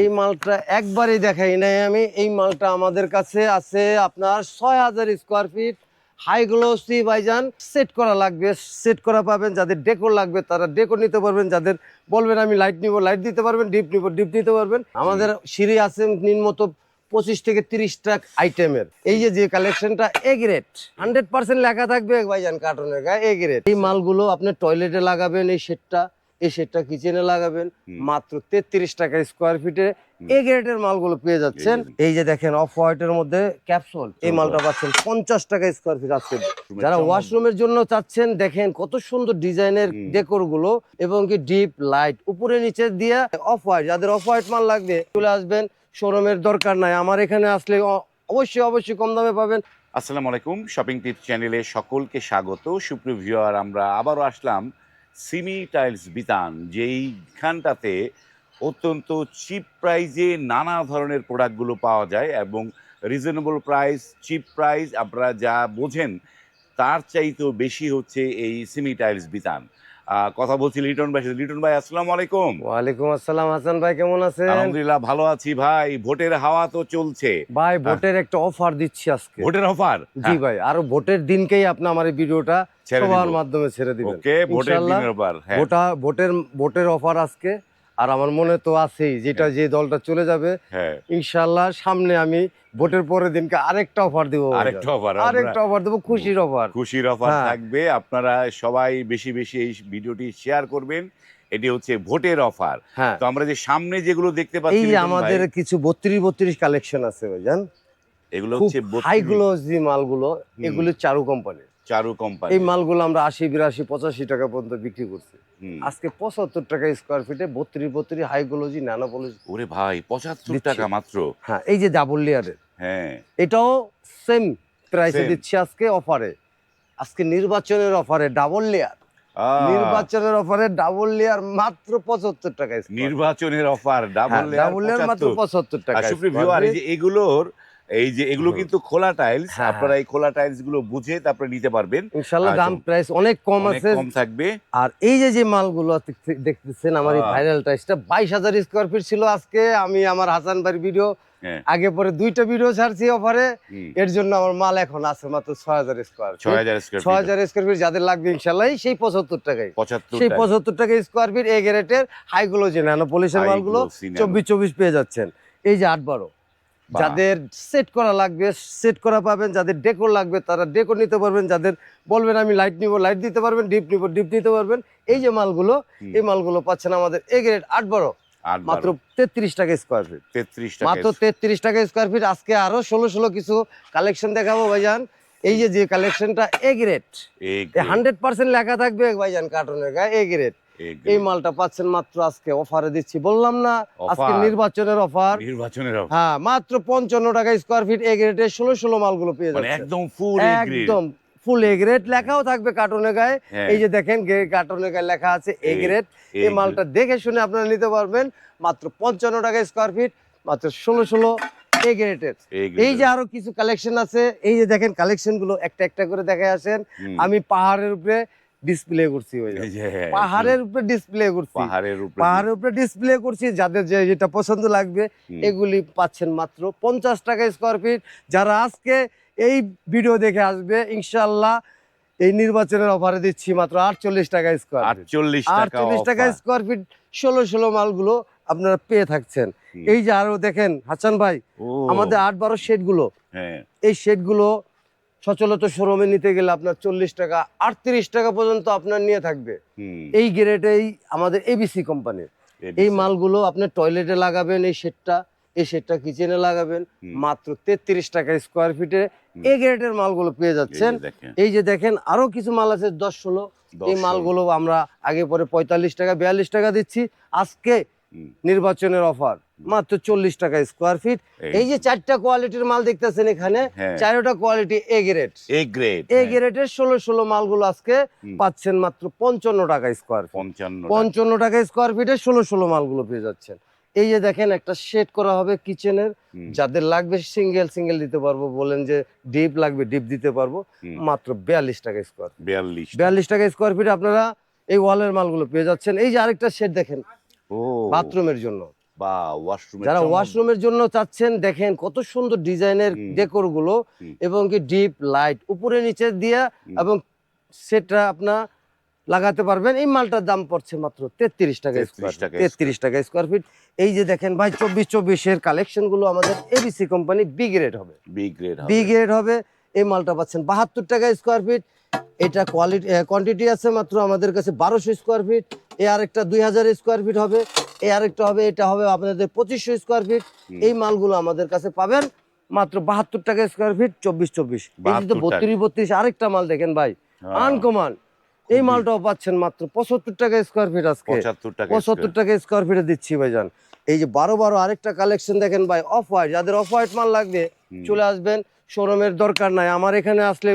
এই মালটা একবারই দেখাই নাই আমি। এই মালটা আমাদের কাছে আছে আপনার ছয় হাজার স্কোয়ার ফিট হাই গ্লোসি বাইজান সেট করা লাগবে। সেট করা পাবেন যাদের ডেকোর লাগবে, তারা ডেকোর নিতে পারবেন। যাদের বলবেন আমি লাইট নিব লাইট দিতে পারবেন ডিপ নিব ডিপ নিতে পারবেন। আমাদের সিঁড়ি আছে নিম্নত পঁচিশ থেকে তিরিশ তিরিশটা আইটেমের এই যে যে কালেকশনটা এ গ্রেড হান্ড্রেড পার্সেন্ট লেখা থাকবে ভাইজান কার্টনের গায়ে এ গ্রেড এই মালগুলো আপনি টয়লেটে লাগাবেন, এই সেটটা এই সেটটা কিচেনে লাগাবেন মাত্র তেত্রিশ টাকা স্কোয়ার ফিটে এ। গ্রেডের মালগুলো পেয়ে যাচ্ছেন। এই যে দেখেন অফ হোয়াইটের মধ্যে ক্যাপসুল এই মালটা পাচ্ছেন পঞ্চাশ টাকা স্কোয়ার ফিট আজকে। যারা। ওয়াশরুমের জন্য চাচ্ছেন দেখেন কত সুন্দর ডিজাইনের। ডেকোরগুলো এবং কি ডিপ লাইট উপরে নিচে দিয়ে অফ হোয়াইট যাদের অফ হোয়াইট মাল লাগবে চলে আসবেন। শোরুমের দরকার নাই। আমার এখানে আসলে অবশ্যই অবশ্যই কম দামে পাবেন। আসসালামু আলাইকুম। শপিং টিপ চ্যানেলে সকলকে স্বাগত। সুপ্রিয় ভিউয়ার আমরা আবারও আসলাম সিমি টাইলস বিতান, যেইখানটাতে অত্যন্ত চিপ প্রাইজে নানা ধরনের প্রোডাক্টগুলো পাওয়া যায় এবং রিজনেবল প্রাইস, চিপ প্রাইস, আপনারা যা বোঝেন, তার চাইতেও বেশি হচ্ছে এই সিমি টাইলস বিতান। কথা বলছি লিটন ভাই লিটন ভাই আসসালামু আলাইকুম। ওয়ালাইকুম আসসালাম। হাসান ভাই কেমন আছেন? আলহামদুলিল্লাহ ভালো আছি ভাই। ভোটের হাওয়া তো চলছে। ভাই ভোটের একটা অফার দিচ্ছি আজকে। ভোটের অফার জি ভাই আর ভোটের দিনকেই আপনি আমার এই ভিডিওটা সবার মাধ্যমে ছেড়ে দিবেন। ওকে ভোটের দিনের অফার হ্যাঁ। ভোটা ভোটের ভোটের অফার আজকে। আর আমার মনে তো আছেই যেটা যে দলটা চলে যাবে হ্যাঁ। ইনশাল্লাহ সামনে আমি ভোটের পরের দিনকে আরেকটা অফার দিব আরেকটা অফার আরেকটা অফার দেবো খুশির অফার খুশির অফার হ্যাঁ। থাকবে আপনারা সবাই বেশি বেশি এই ভিডিওটি শেয়ার করবেন এটি হচ্ছে ভোটের অফার হ্যাঁ। তো আমরা যে সামনে যেগুলো দেখতে এই পাচ্ছি লিটন আমাদের কিছু বত্রিশ বত্রিশ কালেকশন আছে ভাইজান। এগুলো হচ্ছে হাই 32 গ্লোজ মালগুলো এগুলো চারু কোম্পানি চারু কোম্পানি এই মালগুলো আমরা আশি বিরাশি পঁচাশি টাকা পর্যন্ত বিক্রি করছি। আজকে পঁচাত্তর টাকা স্কোয়ার ফিটে বত্রিশ বত্রিশ হাই গ্লোজি ন্যানোপোলজি ওরে ভাই পঁচাত্তর টাকা মাত্র? হ্যাঁ এই যে ডাবল লেয়ারের হ্যাঁ। এটাও সেম প্রাইসে. দিচ্ছি আজকে অফারে আজকে নির্বাচনের অফারে ডাবল লেয়ার নির্বাচনের অফারে ডাবল লেয়ার মাত্র পঁচাত্তর টাকা নির্বাচনের অফার ডাবল ডাবল লেয়ার মাত্র পঁচাত্তর। টাকা ভিউয়ার এই যে এগুলোর এই যে এগুলো কিন্তু খোলা টাইলস হ্যাঁ, আপনারা এই খোলা টাইলসগুলো বুঝে তারপরে নিতে পারবেন। ইনশাল্লাহ আচ্ছা। দাম প্রাইস অনেক কম আছে। কম থাকবে। আর এই যে যে মালগুলো দেখতেছেন আমার এই ভাইরাল বাইশ হাজার স্কোয়ার ফিট ছিল আজকে আমি আমার হাসান ভাইয়ের ভিডিও হ্যাঁ। আগে পরে দুইটা ভিডিও ছাড়ছি অফারে এর জন্য আমার মাল এখন আছে মাত্র ছয় হাজার স্কোয়ার ছয় হাজার স্কোয়ার ছয় হাজার স্কোয়ার ফিট যাদের লাগবে ইনশাল্লাহ সেই পঁচাত্তর টাকায়। সেই। পঁচাত্তর টাকা স্কোয়ার ফিট এ গ্রেটের হাইগুলো যে ন্যানো পলিশের মালগুলো। চব্বিশ চব্বিশ পেয়ে যাচ্ছেন। এই যে আট বারো। যাদের সেট করা লাগবে সেট করা পাবেন যাদের ডেকোর লাগবে তারা ডেকোর নিতে পারবেন যাদের বলবেন আমি লাইট নিব লাইট দিতে পারবেন ডিপ নিব ডিপ নিতে পারবেন। এই যে মালগুলো এই মালগুলো পাচ্ছেন আমাদের এ গ্রেড আট বারো মাত্র তেত্রিশ টাকা স্কোয়ার ফিট তেত্রিশ মাত্র তেত্রিশ টাকা স্কোয়ার ফিট আজকে আরও ষোলো ষোলো কিছু কালেকশন দেখাবো ভাইজান। এই যে যে কালেকশনটা এ গ্রেড হান্ড্রেড পার্সেন্ট লেখা থাকবে ভাইজান কার্টুনের গায়ে এ গ্রেড এই মালটা পাচ্ছেন মাত্র আজকে অফারে দিচ্ছি। বললাম না আজকে নির্বাচনের অফার নির্বাচনের offer। হ্যাঁ মাত্র পঞ্চান্ন টাকা স্কোয়ার ফিট এ গ্রেডের ষোলো ষোলো মালগুলো পেয়ে মানে যাচ্ছে। একদম ফুল একদম ফুল এ গ্রেড লেখাও থাকবে কার্টুনের গায়ে। হ্যাঁ। এই যে দেখেন কার্টুনের গায়ে লেখা আছে এ গ্রেড এই মালটা দেখে শুনে আপনারা নিতে পারবেন। মাত্র পঞ্চান্ন টাকা স্কোয়ার ফিট মাত্র ষোলো ষোলো এ গ্রেডের এই যে আরও কিছু কালেকশন আছে এই যে দেখেন কালেকশনগুলো একটা একটা করে দেখে আসেন। আমি পাহাড়ের উপরে ডিসপ্লে করছি ওই পাহাড়ের উপরে ডিসপ্লে করছি। পাহাড়ের উপরে পাহাড়ের উপরে ডিসপ্লে করছি যাদের যে যেটা পছন্দ লাগবে এগুলি পাচ্ছেন মাত্র পঞ্চাশ টাকা স্কোয়ার ফিট যারা আজকে এই ভিডিও দেখে আসবে ইনশাল্লাহ এই নির্বাচনের অফারে দিচ্ছি মাত্র আটচল্লিশ টাকা স্কোয়ার আটচল্লিশ টাকা আটচল্লিশ টাকা স্কোয়ার ফিট ষোলো ষোলো মালগুলো আপনারা পেয়ে থাকছেন। এই যে আরও দেখেন হাসান ভাই আমাদের আট বারো শেডগুলো। হ্যাঁ। এই শেডগুলো সচলত শোরুমে নিতে গেলে আপনার চল্লিশ টাকা আটত্রিশ টাকা পর্যন্ত আপনার নিয়ে থাকবে। এই গ্রেডেই আমাদের এবিসি কোম্পানির এই মালগুলো আপনি টয়লেটে লাগাবেন এই শেডটা এই শেডটা কিচেনে লাগাবেন মাত্র তেত্রিশ টাকা স্কোয়ার ফিটে। এই গ্রেডের মালগুলো পেয়ে যাচ্ছেন। এই যে দেখেন। আরও কিছু মাল আছে দশ ষোলো। এই মালগুলো আমরা আগে পরে পঁয়তাল্লিশ টাকা বিয়াল্লিশ টাকা দিচ্ছি। আজকে নির্বাচনের অফার মাত্র চল্লিশ টাকা স্কোয়ার ফিট এই। যে চারটা কোয়ালিটির মাল দেখতেছেন এখানে চারটা quality A grade A grade A গ্রেডের ষোলো ষোলো মালগুলো আজকে পাচ্ছেন মাত্র পঞ্চান্ন টাকা স্কোয়ার ফিট পঞ্চান্ন টাকা। পঞ্চান্ন টাকা স্কোয়ার ফিটে ষোলো ষোলো মালগুলো পেয়ে যাচ্ছেন। এই যে দেখেন একটা শেড করা হবে কিচেনের যাদের লাগবে সিঙ্গেল সিঙ্গেল দিতে পারব বলেন যে ডিপ লাগবে ডিপ দিতে পারব মাত্র বিয়াল্লিশ টাকা স্কোয়ার বিয়াল্লিশ বিয়াল্লিশ টাকা স্কোয়ার ফিট আপনারা এই ওয়ালের মালগুলো পেয়ে যাচ্ছেন। এই যে আরেকটা শেড দেখেন ও। বাথরুমের জন্য। বা ওয়াশরুমের যারা ওয়াশরুমের জন্য চাচ্ছেন দেখেন কত সুন্দর ডিজাইনের। ডেকোরগুলো এবং কি ডিপ লাইট উপরে নিচে দিয়া এবং সেটা আপনার লাগাতে পারবেন। এই মালটার দাম পড়ছে মাত্র তেত্রিশ টাকা স্কোয়ার টাকা তেত্রিশ টাকা স্কোয়ার ফিট এই যে দেখেন ভাই চব্বিশ চব্বিশের কালেকশনগুলো আমাদের এবিসি কোম্পানি বি গ্রেড হবে। বি গ্রেড বি গ্রেড হবে। এই মালটা পাচ্ছেন বাহাত্তর টাকা স্কোয়ার ফিট এটা কোয়ালিটি কোয়ান্টিটি আছে মাত্র আমাদের কাছে বারোশো স্কোয়ার ফিট এ আরেকটা দুই হাজার স্কোয়ার ফিট হবে। এ আরেকটা হবে এটা হবে আপনাদের পঁচিশশো স্কোয়ার ফিট এই মালগুলো আমাদের কাছে পাবেন মাত্র বাহাত্তর টাকা স্কোয়ার ফিট চব্বিশ চব্বিশ। এই যে 72 টাকা। বত্রিশ বত্রিশ আরেকটা মাল দেখেন ভাই। আনকমান। এই মালটাও পাচ্ছেন মাত্র পঁচাত্তর টাকা স্কোয়ার ফিট আজকে। পঁচাত্তর টাকা স্কোয়ার ফিটে দিচ্ছি ভাইজান এই যে বারো বারো আরেকটা কালেকশন দেখেন ভাই অফ হোয়াইট যাদের অফ হোয়াইট মাল লাগবে চলে আসবেন। শোরুমের দরকার নাই। আমার এখানে আসলে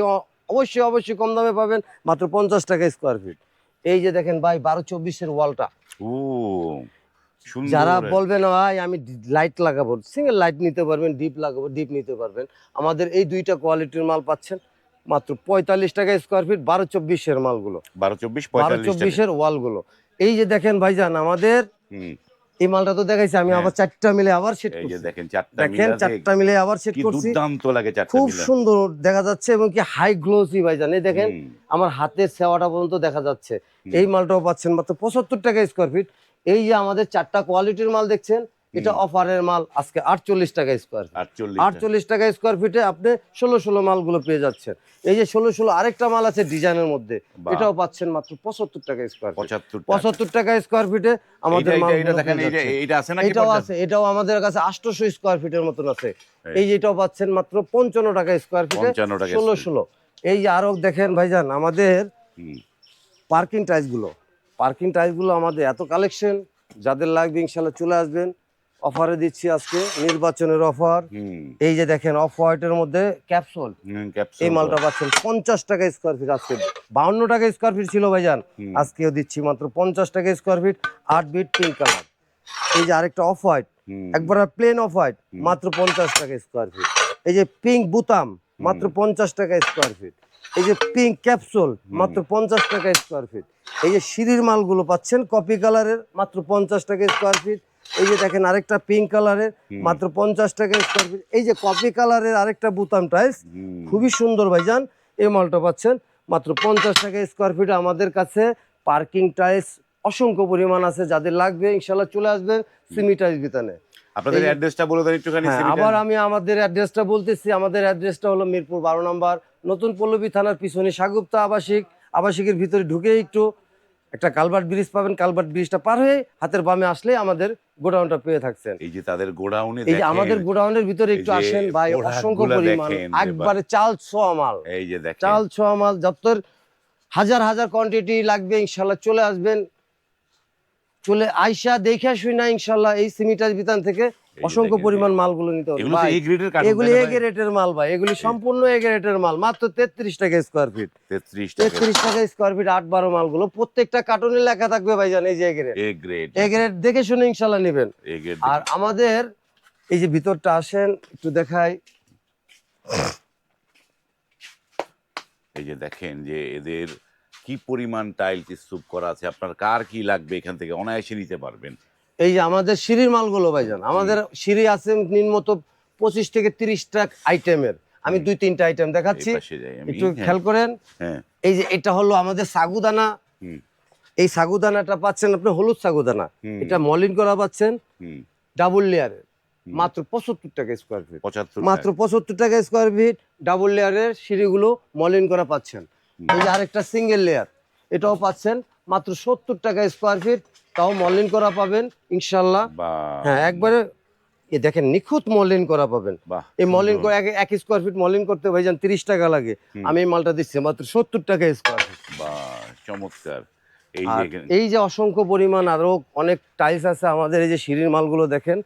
অবশ্যই অবশ্যই কম দামে পাবেন। মাত্র পঞ্চাশ টাকা স্কোয়ার ফিট এই যে দেখেন ভাই বারো চব্বিশের ওয়ালটা। যারা বলবেন ভাই আমি লাইট লাগাবো। সিঙ্গেল লাইট নিতে পারবেন ডিপ লাগাবো ডিপ নিতে পারবেন। আমাদের এই দুইটা কোয়ালিটির মাল পাচ্ছেন মাত্র পঁয়তাল্লিশ টাকা স্কোয়ার ফিট বারো চব্বিশের মালগুলো। বারো চব্বিশ বারো চব্বিশের ওয়ালগুলো। এই যে দেখেন ভাইজান আমাদের এই মালটা তো দেখাইছি আমি হ্যাঁ। আবার চারটা মিলে আবার সেট করছি। দেখেন চারটা দেখেন চারটা মিলে আবার সেট কি করছি। দুর্দান্ত লাগে চারটা খুব সুন্দর দেখা যাচ্ছে এবং কি হাই গ্লোসি ভাই জানেন দেখেন আমার হাতের সেওয়াটা পর্যন্ত দেখা যাচ্ছে। এই মালটাও পাচ্ছেন মাত্র পঁচাত্তর টাকা স্কোয়ার ফিট এই যে আমাদের চারটা কোয়ালিটির মাল দেখছেন এটা অফারের মাল আজকে আটচল্লিশ টাকা স্কোয়ার ফিট আটচল্লিশ টাকা। স্কোয়ার ফিটে আপনি ষোলো ষোলো মালগুলো পেয়ে যাচ্ছেন। এই যে ষোলো ষোলো আরেকটা মাল আছে ডিজাইনের মধ্যে এটাও পাচ্ছেন মাত্র পঁচাত্তর টাকা স্কোয়ার পঁচাত্তর টাকা। স্কোয়ার ফিটে আমাদের এটাও আছে এটাও আমাদের কাছে আটশোশো স্কোয়ার ফিটের মতন আছে। এই। যে এটাও পাচ্ছেন মাত্র পঞ্চান্ন টাকা স্কোয়ার ফিটে ষোলো ষোলো। এই যে আরও দেখেন ভাইজান আমাদের পার্কিং টাইলসগুলো পার্কিং টাইলসগুলো আমাদের এত কালেকশন যাদের লাগবে ইনশাল্লাহ চলে আসবেন। অফারে দিচ্ছি আজকে নির্বাচনের অফার। এই যে দেখেন অফ হোয়াইটের মধ্যে ক্যাপসুল। এই মালটা পাচ্ছেন পঞ্চাশ টাকা স্কোয়ার ফিট আজকে। বাউন্ন টাকা স্কোয়ার ফিট ছিল ভাইজান। আজকেও দিচ্ছি মাত্র পঞ্চাশ টাকা স্কোয়ার ফিট আট বিট পিঙ্ক কালার এই যে আরেকটা অফ হোয়াইট একবার প্লেন অফ হোয়াইট মাত্র পঞ্চাশ টাকা স্কোয়ার ফিট এই যে পিঙ্ক বুতাম মাত্র পঞ্চাশ টাকা স্কোয়ার ফিট এই যে পিঙ্ক ক্যাপসুল মাত্র পঞ্চাশ টাকা স্কোয়ার ফিট এই যে সিঁড়ির মালগুলো পাচ্ছেন কপি কালারের মাত্র পঞ্চাশ টাকা স্কোয়ার ফিট এই যে দেখেন আরেকটা পিঙ্ক কালারের মাত্র পঞ্চাশ টাকা স্কোয়ার ফিট এই যে কপি কালারের আরেকটা বুতাম টাইলস খুবই সুন্দর ভাইজান এই মালটা পাচ্ছেন। মাত্র পঞ্চাশ টাকা স্কোয়ার ফিট আমাদের কাছে পার্কিং টাইলস অসংখ্য পরিমাণ আছে যাদের লাগবে ইনশাল্লাহ চলে আসবেন সিমি টাইলস বিতানে আপনাদের অ্যাড্রেসটা বলে দেন একটুখানি হ্যাঁ আবার আমি আমাদের অ্যাড্রেসটা বলতেছি আমাদের অ্যাড্রেসটা হলো মিরপুর বারো নম্বর নতুন পল্লবী থানার পিছনে সাগুপ্তা আবাসিক আবাসিকের ভিতরে ঢুকে একটু একটা কালভার্ট ব্রিজ পাবেন কালভার্ট ব্রিজটা পার হয়ে হাতের বামে আসলে আমাদের গোডাউনটা পেয়ে থাকছেন। এই যে তাদের গোডাউনে এই যে আমাদের গোডাউনের ভিতরে একটু আসেন ভাই অসংখ্য পরিমাণ একবারে চাল ছোয়া মাল। এই যে দেখেন। চাল ছোয়া মাল যত্তর হাজার হাজার কোয়ান্টিটি লাগবে ইনশাল্লাহ চলে আসবেন। চলে আইসা দেখে শুই না ইনশাল্লাহ এই সিমিটার বিতান থেকে অসংখ্য পরিমাণ মালগুলো নিতে হবে। এগুলো গ্রেডের এ গ্রেটের মাল ভাই এগুলি সম্পূর্ণ এ গ্রেটের মাল মাত্র তেত্রিশ টাকা স্কোয়ার ফিট 33 টাকা। তেত্রিশ টাকা স্কোয়ার ফিট আট বারো মালগুলো। প্রত্যেকটা কার্টুনে লেখা থাকবে ভাইজান এই যে এ গ্রেড এ গ্রেড দেখে শুনে ইনশাল্লাহ নেবেন। আর আমাদের এই যে ভিতরটা আসেন একটু দেখাই। এই যে দেখেন যে এদের কি পরিমাণ টাইল স্তূপ করা আছে আপনার কার কি লাগবে এখান থেকে অনায়াসে নিতে পারবেন। এই যে আমাদের সিঁড়ির মালগুলো ভাইজান আমাদের সিঁড়ি আছে নিম্নত পঁচিশ থেকে তিরিশটা আইটেমের আমি দুই তিনটা আইটেম দেখাচ্ছি। একটু হ্যাঁ, খেয়াল করেন। হ্যাঁ। এই যে এটা হলো আমাদের সাগুদানা। এই সাগুদানাটা পাচ্ছেন আপনি হলুদ সাগুদানা। এটা মলিন করা পাচ্ছেন। ডাবল লেয়ারের মাত্র পঁচাত্তর টাকা স্কোয়ার ফিট 75 মাত্র পঁচাত্তর টাকা স্কোয়ার ফিট ডাবল লেয়ারের সিঁড়িগুলো মলিন করা পাচ্ছেন। এই যে আরেকটা সিঙ্গেল লেয়ার এটাও পাচ্ছেন মাত্র সত্তর টাকা স্কোয়ার ফিট তাও মলিন করা পাবেন ইনশাল্লাহ। হ্যাঁ একবারে এ দেখেন নিখুঁত মলিন করা পাবেন। এই মলিন করে এক স্কোয়ার ফিট মলিন করতে ভাই যান তিরিশ টাকা লাগে। আমি এই মালটা দিচ্ছি মাত্র সত্তর টাকা স্কোয়ার ফিট চমৎকার। এই যে অসংখ্য পরিমাণ আরও অনেক টাইলস আছে আমাদের এই যে সিঁড়ির মালগুলো দেখেন।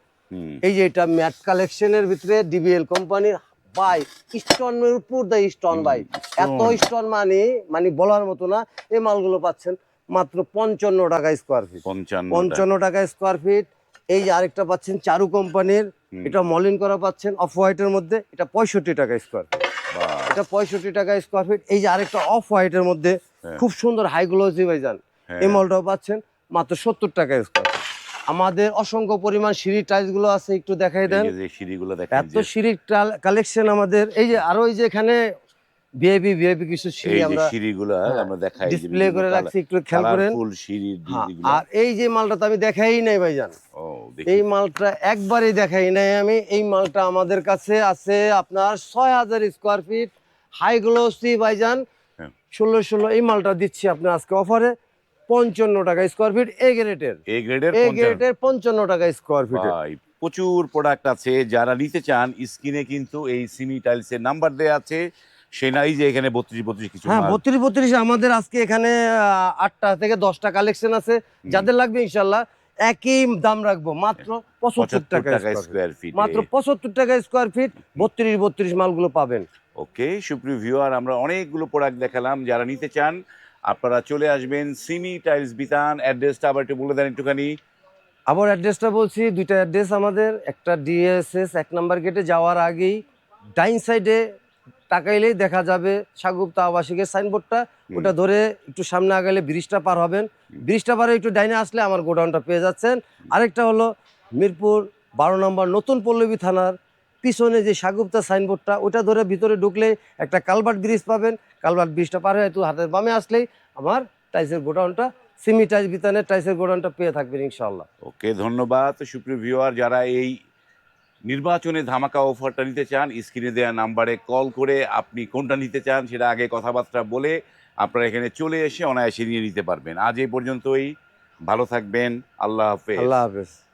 এই যে এটা ম্যাট কালেকশনের ভিতরে ডিবিএল কোম্পানির বাই স্টোনের উপর দা স্টোন বাই এত স্টোন মানে মানে বলার মতো না এই মালগুলো পাচ্ছেন। মাত্র পঞ্চান্ন টাকা স্কোয়ার ফিট পঞ্চান্ন টাকা। স্কোয়ার ফিট এই যে আরেকটা পাচ্ছেন চারু কোম্পানির। এটা মলিন করা পাচ্ছেন অফ হোয়াইটের মধ্যে। এটা পঁয়ষট্টি টাকা স্কোয়ার ফিট এটা পঁয়ষট্টি টাকা স্কোয়ার ফিট এই যে আরেকটা অফ হোয়াইটের মধ্যে হ্যাঁ। খুব সুন্দর হাই গ্লোসি ভাইজান। হ্যাঁ, এই মলটাও পাচ্ছেন মাত্র সত্তর টাকা স্কোয়ার আমাদের অসংখ্য পরিমাণ সিঁড়ি টাইলসগুলো আছে একটু দেখাই দেন। সিঁড়িগুলো এত সিঁড়ির কালেকশন আমাদের। এই যে আরও এই যে এখানে ভিআইপি ভিআইপি কিছু সিঁড়ি আমরা সিঁড়িগুলো হ্যাঁ, আমরা দেখাই ডিসপ্লে করে রাখছি একটু খেয়াল করেন। কালারফুল সিঁড়ির হ্যাঁ, আর এই যে মালটা তো আমি দেখাই নাই ভাইজান। এই মালটা একবারই দেখাই নাই আমি। এই মালটা আমাদের কাছে আছে আপনার ছয় হাজার স্কোয়ার ফিট হাই গ্লোসি ভাইজান। হ্যাঁ। ষোলো ষোলো এই মালটা দিচ্ছি আপনি আজকে অফারে পঞ্চান্ন টাকা স্কোয়ার ফিট এ গ্রেডের এ গ্রেডের এ গ্রেডের পঞ্চান্ন টাকা স্কোয়ার ফিট প্রচুর প্রোডাক্ট আছে। যারা নিতে চান স্ক্রিনে কিন্তু এই সিমি টাইলসের নাম্বার দেওয়া আছে। সে নাই যে এখানে বত্রিশ বত্রিশ কিছু হ্যাঁ বত্রিশ বত্রিশ আমাদের আজকে এখানে আটটা থেকে দশটা কালেকশন আছে। যাদের লাগবে ইনশাল্লাহ একই দাম রাখব মাত্র পঁচাত্তর টাকা। স্কোয়ার ফিট মাত্র পঁচাত্তর টাকা স্কোয়ার ফিট বত্রিশ বত্রিশ মালগুলো পাবেন। ওকে সুপ্রিয় ভিউয়ার আমরা অনেকগুলো প্রোডাক্ট দেখালাম। যারা নিতে চান আপনারা চলে আসবেন সিমি টাইলস বিতান অ্যাড্রেসটা আবার একটু বলে দেন একটুখানি। আবার অ্যাড্রেসটা বলছি দুইটা অ্যাড্রেস আমাদের একটা ডিএসএস এক নাম্বার গেটে যাওয়ার আগেই ডাইন সাইডে তাকাইলেই দেখা যাবে সাগুপ্তা আবাসিকের সাইনবোর্ডটা ওটা ধরে একটু সামনে আগালে ব্রিজটা পার হবেন। ব্রিজটা পারে একটু ডাইনে আসলে আমার গোডাউনটা পেয়ে যাচ্ছেন। আরেকটা হলো মিরপুর বারো নম্বর নতুন পল্লবী থানার পিছনে যে সাগুপ্তা সাইনবোর্ডটা ওটা ধরে ভিতরে ঢুকলে একটা কালভার্ট ব্রিজ পাবেন। কালভার্ট ব্রিজটা পার হয়ে একটু হাতের বামে আসলেই আমার টাইসের গোডাউনটা সিমি টাইস বিতানের টাইসের গোডাউনটা পেয়ে থাকবেন ইনশাল্লাহ ওকে ধন্যবাদ। সুপ্রিয় ভিউয়ার যারা এই নির্বাচনে ধামাকা অফারটা নিতে চান স্ক্রিনে দেওয়া নাম্বারে কল করে আপনি কোনটা নিতে চান সেটা আগে কথাবার্তা বলে আপনারা এখানে চলে এসে অনায়াসে নিয়ে নিতে পারবেন। আজ এই পর্যন্তই। ভালো থাকবেন। আল্লাহ হাফেজ। আল্লাহ হাফেজ।